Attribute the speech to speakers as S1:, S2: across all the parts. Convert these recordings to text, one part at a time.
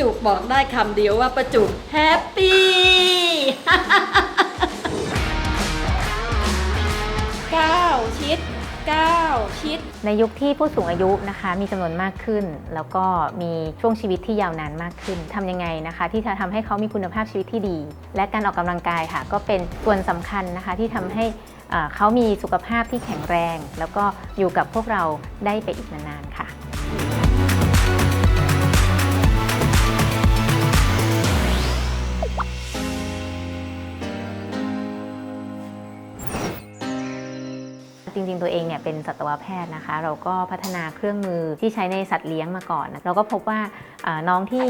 S1: จุกบอกได้คำเดียวว่าประจุกแฮปปี้ก้าชิดก้าชิด
S2: ในยุคที่ผู้สูงอายุนะคะมีจำนวนมากขึ้น แล้วก็มีช่วงชีวิตที่ยาวนานมากขึ้นทำยังไงนะคะ ที่จะทำให้เขามีคุณภาพชีวิตที่ดี และการออกกำลังกายค่ะ ก็เป็นส่วนสำคัญนะคะที่ทำให้เขามีสุขภาพที่แข็งแรง แล้วก็อยู่กับพวกเราได้ไปอีกนานๆค่ะ จริง ๆ ตัวเองเนี่ยเป็นสัตวแพทย์นะคะ เราก็พัฒนาเครื่องมือที่ใช้ในสัตว์เลี้ยงมาก่อน เราก็พบว่าน้องที่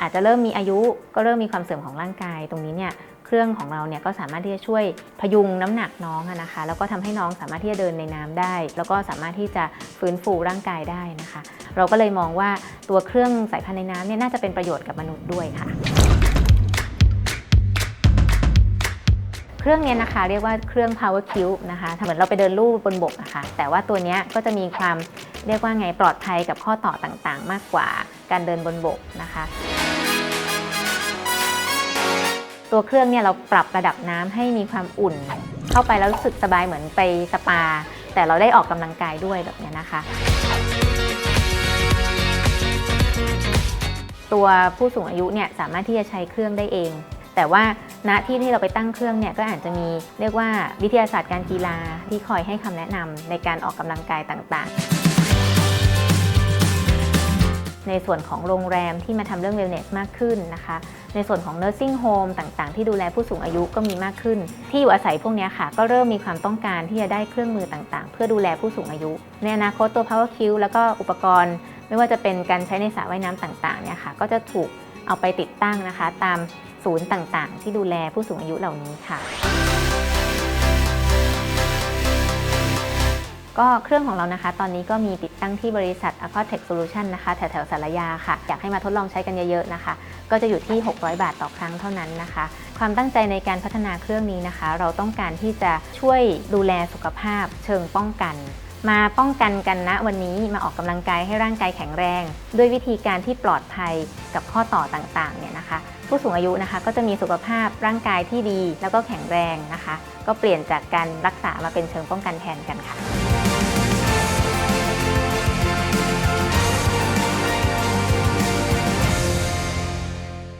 S2: อาจจะเริ่มมีอายุก็เริ่มมีความเสื่อมของร่างกายตรงนี้เนี่ยเครื่องของเราเนี่ยก็สามารถที่จะช่วยพยุงน้ำหนักน้องนะคะ แล้วก็ทำให้น้องสามารถที่จะเดินในน้ำได้ แล้วก็สามารถที่จะฟื้นฟูร่างกายได้นะคะ เราก็เลยมองว่าตัวเครื่องสายพันธุ์ในน้ำเนี่ยน่าจะเป็นประโยชน์กับมนุษย์ด้วยค่ะ เครื่องเนี้ยนะคะ เรียกว่าเครื่อง power cube นะคะเหมือนเราไปเดินลู่บนบกอะคะแต่ว่าตัวนี้ก็จะมีความเรียกว่าไงปลอดภัยกับข้อต่อต่างๆ มากกว่าการเดินบนบกนะคะตัวเครื่องเนี่ยเราปรับระดับน้ำให้มีความอุ่น เข้าไปแล้วรู้สึกสบายเหมือนไปสปา แต่เราได้ออกกำลังกายด้วยแบบนี้นะคะ ตัวผู้สูงอายุเนี่ยสามารถที่จะใช้เครื่องได้เอง แต่ว่าณที่ที่เราไปตั้งเครื่องเนี่ยก็อาจจะมีเรียกว่าวิทยาศาสตร์การกีฬาที่คอยให้คำแนะนำในการออกกำลังกายต่างๆในส่วนของโรงแรมที่มาทำเรื่อง wellness มากขึ้นนะคะ ในส่วนของ nursing home ต่างๆ ที่ดูแลผู้สูงอายุก็มีมากขึ้น ที่อยู่อาศัยพวกนี้ค่ะ ก็เริ่มมีความต้องการที่จะได้เครื่องมือต่างๆ เพื่อดูแลผู้สูงอายุ ในอนาคตตัว power cube แล้วก็อุปกรณ์ ไม่ว่าจะเป็นการใช้ในสระว่ายน้ำต่างๆเนี่ยค่ะ ก็จะถูกเอาไปติดตั้งนะคะ ตาม ศูนย์ต่างๆ ที่ดูแลผู้สูงอายุเหล่านี้ค่ะ ก็เครื่องของเรานะคะ ตอนนี้ก็มีติดตั้งที่บริษัท a q u a t e c h Solution นะคะ แถวๆสารยาค่ะ อยากให้มาทดลองใช้กันเยอะๆนะคะ ก็จะอยู่ที่ 600 บาทต่อครั้งเท่านั้นนะคะ ความตั้งใจในการพัฒนาเครื่องนี้นะคะ เราต้องการที่จะช่วยดูแลสุขภาพ เชิงป้องกัน มาป้องกันกันนะวันนี้มาออกกำลังกายให้ร่างกายแข็งแรง ด้วยวิธีการที่ปลอดภัยกับข้อต่อต่างๆเนี่ยนะคะผู้สูงอายุนะคะก็จะมีสุขภาพร่างกายที่ดีแล้วก็แข็งแรงนะคะ ก็เปลี่ยนจากการรักษามาเป็นเชิงป้องกันแทนกันค่ะ